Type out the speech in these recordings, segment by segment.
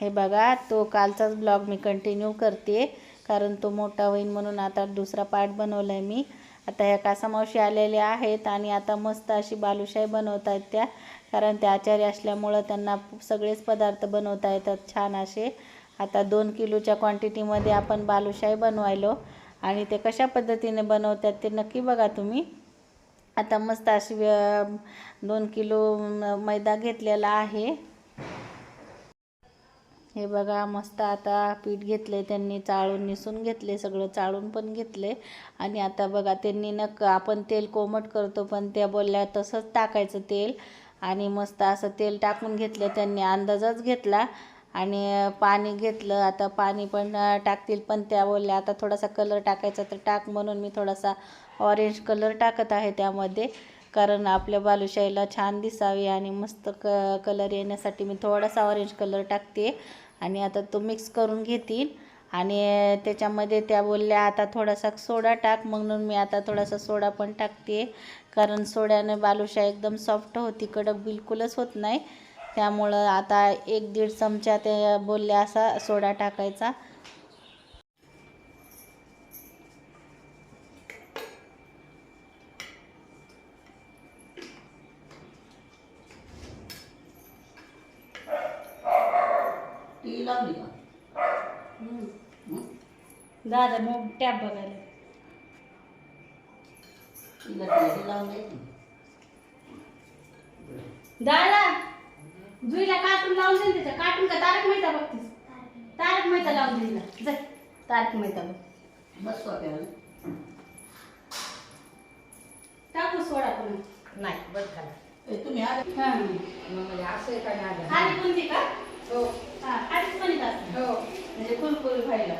हे बघा तो कालचाच ब्लॉग मी कंटिन्यू करते कारण तो मोठा होईल म्हणून आता दुसरा पार्ट बनवला आहे मी. आता ह्या कासामावशी आलेल्या आहेत आणि आता मस्त अशी बालुशाही बनवत आहेत त्या कारण त्या आचारी असल्यामुळं त्यांना सगळेच पदार्थ बनवता येतात छान असे. आता दोन किलोच्या क्वांटिटीमध्ये आपण बालुशाही बनवायलो आणि ते कशा पद्धतीने बनवतात ते नक्की बघा तुम्ही. आता मस्त अशी व्य- दोन किलो मैदा घेतलेला आहे. हे बघा मस्त आता पीठ घेतले त्यांनी चाळून निसून घेतले सगळं चाळून पण घेतले आणि आता बघा त्यांनी नक आपण तेल कोमट करतो पण त्या बोलल्या तसंच टाकायचं तेल. आणि मस्त असं तेल टाकून घेतलं त्यांनी अंदाजच घेतला. आणि पाणी घेतलं आता पाणी पण टाकतील पण त्या बोलल्या आता थोडासा कलर टाकायचा तर टाक म्हणून मी थोडासा ऑरेंज कलर टाकत आहे त्यामध्ये. कारण आपल्या बालुशाहीला छान दिसावी आणि मस्त क कलर येण्यासाठी मी थोडासा ऑरेंज कलर टाकते. आणि आता तो मिक्स करून घेतील. आणि त्याच्यामध्ये त्या बोलल्या आता थोडासा सोडा टाक. म्हणून मी आता थोडासा सोडा पण टाकते. कारण सोड्यानं बालुशा एकदम सॉफ्ट होती. कडक बिलकुलच होत नाही. त्यामुळं आता एक दीड चमचा ते बोलल्या असा सोडा टाकायचा. लावली का? दादा मग टॅप बघायला. तिला टी लावली दादा जुईला कार्टून लावून दे त्याच्या कार्टून का तारक मेहता बघतीस? तारक मेहता लावून दे तिला जाय तारक मेहता बघ. बस वाट्याला टाकू सोडा पण. नाही बस झालं ए, तुम्ही आले? हा. मग म्हणजे असं आहे का नाही आलं? खाली कोणती का? हो. हा खालीच येतात हो. म्हणजे कुरकुरी व्हायला.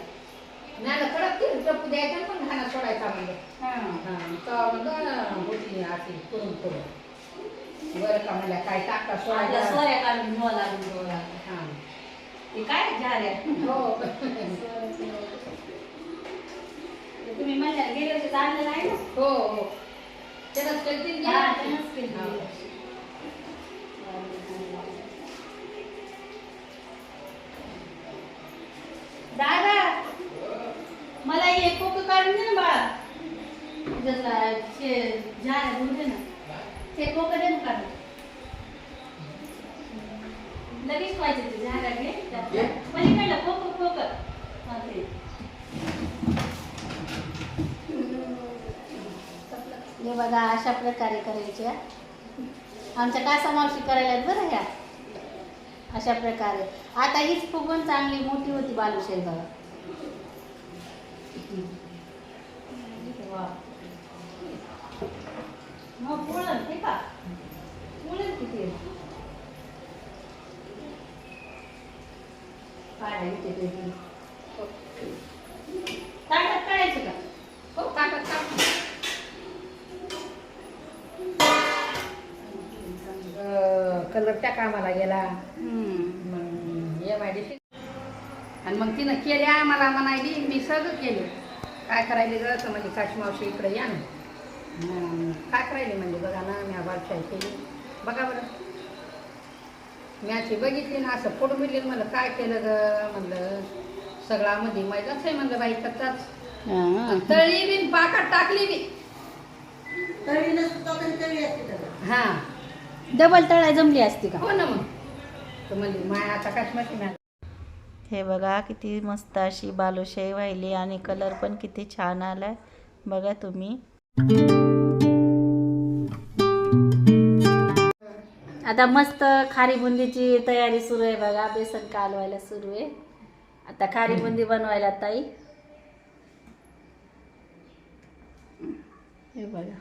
नाही ना कडक केलं टप्पू द्यायचा पण घाणा सोडायचा म्हणजे. हा. हा तर म्हणलं होती अशी करून करून. बरं का म्हणल्या काय टाका आपल्या सोडायचा सोऱ्या काढून धुवा लागून हा. ते काय झाल्या हो. ते तुम्ही म्हणल्या गेले होते तर आणलेलं आहे ना? हो हो. ना हा. त्यानंच केलती. हा. मला हे कोक काढून दे ना बाळा. जसा ते झाड दे ना ते कोक दे ना काढून. लगेच व्हायचे ते झाडा घे. पलीकडलं कोक कोक. हा, ते. हे बघा अशा प्रकारे करायच्या. आमच्या कासा मावशी करायला बरं ह्या. अशा प्रकारे. आता हीच फुगून चांगली मोठी होती बालुशाही बघा. मग पुळण ते का पुळण किती आहे? काढायचे का हो काटत टाक कलर त्या कामाला गेला आणि मग तिनं केल्या मला म्हणायली मी सगळं केलं. काय करायले ग? तर म्हणजे काशी मावशी इकडे या ना. काय करायले म्हणजे बघा ना मी बादशाही केली. बघा बरं. मी अशी बघितली ना असं फोडून बिडली म्हणलं काय केलं ग? म्हणलं सगळा मध्ये मैदाच आहे म्हणलं बाई कच्चाच. तळली बी पाकात टाकली बी तळी नसतं तळी हा. डबल तळाय जमली असती का? हो ना मग. तर म्हणजे माय आता काश्माशी नाही हे बघा किती मस्त अशी बालुशाही वाहिली आणि कलर पण किती छान आलाय. बघा तुम्ही. आता मस्त खारी बुंदीची तयारी सुरू आहे बघा. बेसन कालवायला सुरू आहे. आता खारी बुंदी बनवायला ताई. हे बघा.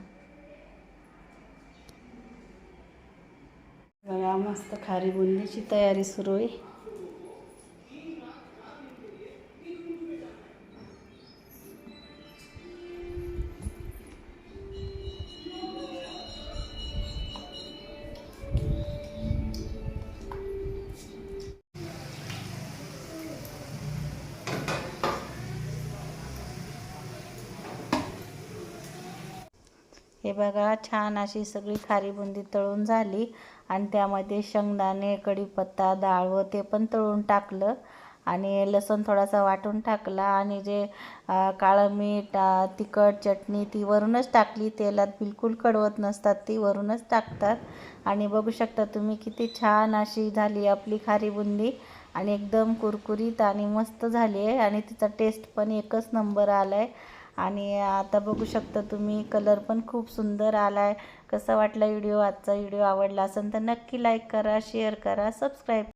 बघा मस्त खारी बुंदीची तयारी सुरू आहे. हे बघा छान अशी सगळी खारी बुंदी तळून झाली. आणि त्यामध्ये शेंगदाणे कढीपत्ता डाळ ते पण तळून टाकलं. आणि लसूण थोडासा वाटून टाकला. आणि जे काळं मीठ तिखट चटणी ती वरूनच टाकली. तेलात बिलकुल कडवत नसतात ती वरूनच टाकतात. आणि बघू शकता तुम्ही किती छान अशी झाली आपली खारी बुंदी. आणि एकदम कुरकुरीत आणि मस्त झाली आहे. आणि तिचा टेस्ट पण एकच नंबर आला आहे आणि आता बघू शकता तुम्ही कलर पण खूप सुंदर आला आहे कसा वाटला व्हिडिओ आजचा व्हिडिओ आवडला असेल तर नक्की लाईक करा शेअर करा सबस्क्राईब